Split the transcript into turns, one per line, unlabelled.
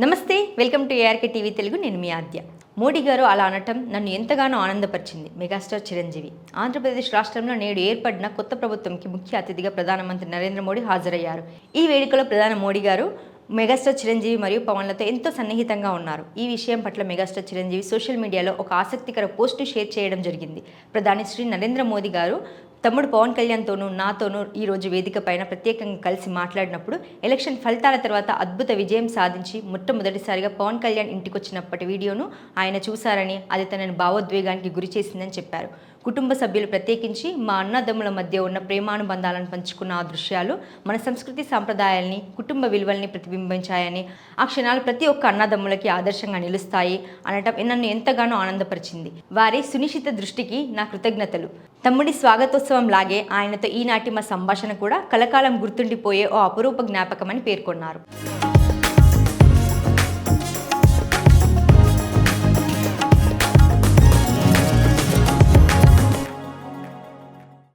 నమస్తే welcome to ARK TV Telugu నేను మీ ఆద్య. మోడీ గారు అలా అనటం నన్ను ఎంతగానో ఆనందపరిచింది. మెగాస్టార్ చిరంజీవి. ఆంధ్రప్రదేశ్ రాష్ట్రంలో నేడు ఏర్పడిన కొత్త ప్రభుత్వంకి ముఖ్య అతిథిగా ప్రధానమంత్రి నరేంద్ర మోడీ హాజరయ్యారు. ఈ వేడుకలో ప్రధాని మోడీ గారు మెగాస్టార్ చిరంజీవి మరియు పవన్లతో ఎంతో సన్నిహితంగా ఉన్నారు. ఈ విషయం పట్ల మెగాస్టార్ చిరంజీవి సోషల్ మీడియాలో ఒక ఆసక్తికర పోస్టు షేర్ చేయడం జరిగింది. ప్రధాని శ్రీ నరేంద్ర మోదీ గారు తమ్ముడు పవన్ కళ్యాణ్తోనూ నాతోనూ ఈ రోజు వేదిక పైన ప్రత్యేకంగా కలిసి మాట్లాడినప్పుడు ఎలక్షన్ ఫలితాల తర్వాత అద్భుత విజయం సాధించి మొట్టమొదటిసారిగా పవన్ కళ్యాణ్ ఇంటికొచ్చినప్పటి వీడియోను ఆయన చూశారని అది తనని భావోద్వేగానికి గురి చేసిందని చెప్పారు. కుటుంబ సభ్యులు ప్రత్యేకించి మా అన్నదమ్ముల మధ్య ఉన్న ప్రేమానుబంధాలను పంచుకున్న ఆ దృశ్యాలు మన సంస్కృతి సాంప్రదాయాల్ని కుటుంబ విలువల్ని ప్రతిబింబించాయని ఆ క్షణాలు ప్రతి ఒక్క అన్నదమ్ములకి ఆదర్శంగా నిలుస్తాయి అనటం నన్ను ఎంతగానో ఆనందపరిచింది. వారి సునిశ్చిత దృష్టికి నా కృతజ్ఞతలు. తమ్ముడి స్వాగతోత్సవం లాగే ఆయనతో ఈనాటి మా సంభాషణ కూడా కలకాలం గుర్తుండిపోయే ఓ అపురూప జ్ఞాపకమని పేర్కొన్నారు.